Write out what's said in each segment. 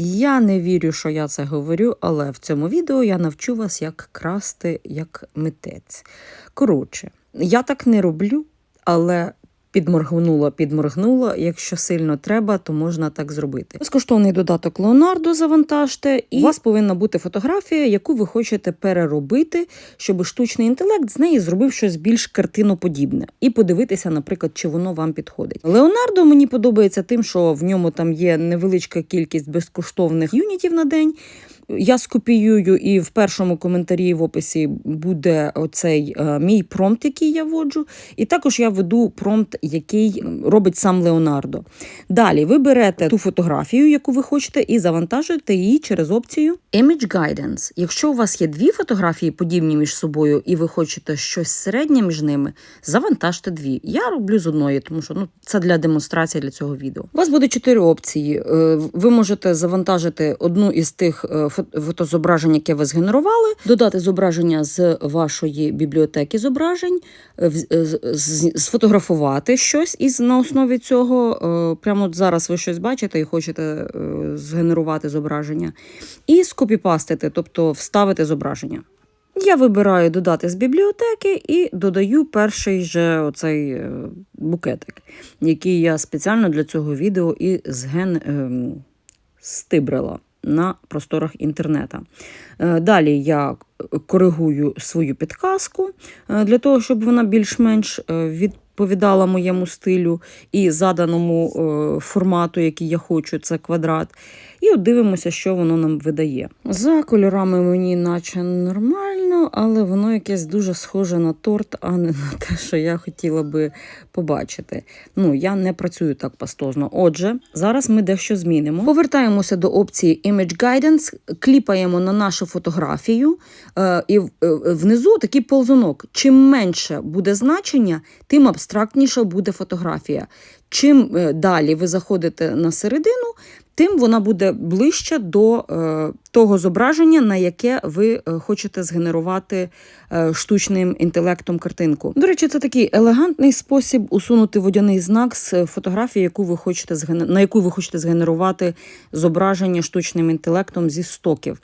Я не вірю, що я це говорю, але в цьому відео я навчу вас, як красти як митець. Коротше, я так не роблю, але підморгнула, підморгнула. Якщо сильно треба, то можна так зробити. Безкоштовний додаток Leonardo завантажте, і у вас повинна бути фотографія, яку ви хочете переробити, щоб штучний інтелект з неї зробив щось більш картиноподібне, і подивитися, наприклад, чи воно вам підходить. Леонардо мені подобається тим, що в ньому там є невеличка кількість безкоштовних юнітів на день. Я скопіюю, і в першому коментарі в описі буде оцей е, мій промпт, який я вводжу. І також я веду промпт, який робить сам Леонардо. Далі ви берете ту фотографію, яку ви хочете, і завантажуєте її через опцію Image Guidance. Якщо у вас є дві фотографії, подібні між собою, і ви хочете щось середнє між ними, завантажте дві. Я роблю з одної, тому що ну, це для демонстрації для цього відео. У вас буде чотири опції. Е, Ви можете завантажити одну із тих е, фо- фотозображень, яке ви згенерували, додати зображення з вашої бібліотеки зображень, е, е, сфотографувати щось із на основі цього. е, Прямо от зараз ви щось бачите і хочете згенерувати зображення, і скопіпастити, тобто вставити зображення. Я вибираю додати з бібліотеки і додаю перший же оцей букетик, який я спеціально для цього відео і зген ем, стибрила на просторах інтернету. Е, Далі я коригую свою підказку е, для того, щоб вона більш-менш е, відповідала моєму стилю і заданому формату, який я хочу, це квадрат. І дивимося, що воно нам видає. За кольорами мені наче нормально, але воно якесь дуже схоже на торт, а не на те, що я хотіла би побачити. Ну, я не працюю так пастозно. Отже, зараз ми дещо змінимо. Повертаємося до опції Image Guidance, кліпаємо на нашу фотографію, е, і е, внизу такий ползунок. Чим менше буде значення, тим абстрактніша буде фотографія. Чим е, далі ви заходите на середину, тим вона буде ближче до е, того зображення, на яке ви е, хочете згенерувати е, штучним інтелектом картинку. До речі, це такий елегантний спосіб усунути водяний знак з фотографії, яку ви хочете на яку ви хочете згенерувати зображення штучним інтелектом зі стоків.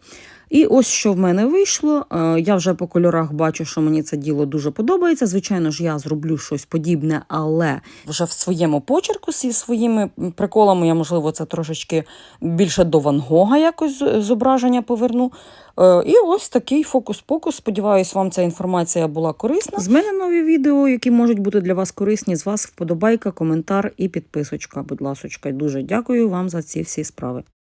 І ось що в мене вийшло. Е, Я вже по кольорах бачу, що мені це діло дуже подобається. Звичайно ж, я зроблю щось подібне, але вже в своєму почерку зі своїми приколами я, можливо, це трошечки більше до Ван Гога якось зображення поверну. Е, І ось такий фокус-покус. Сподіваюсь, вам ця інформація була корисна. З мене нові відео, які можуть бути для вас корисні. З вас вподобайка, коментар і підписочка. Будь ласочка, дуже дякую вам за ці всі справи.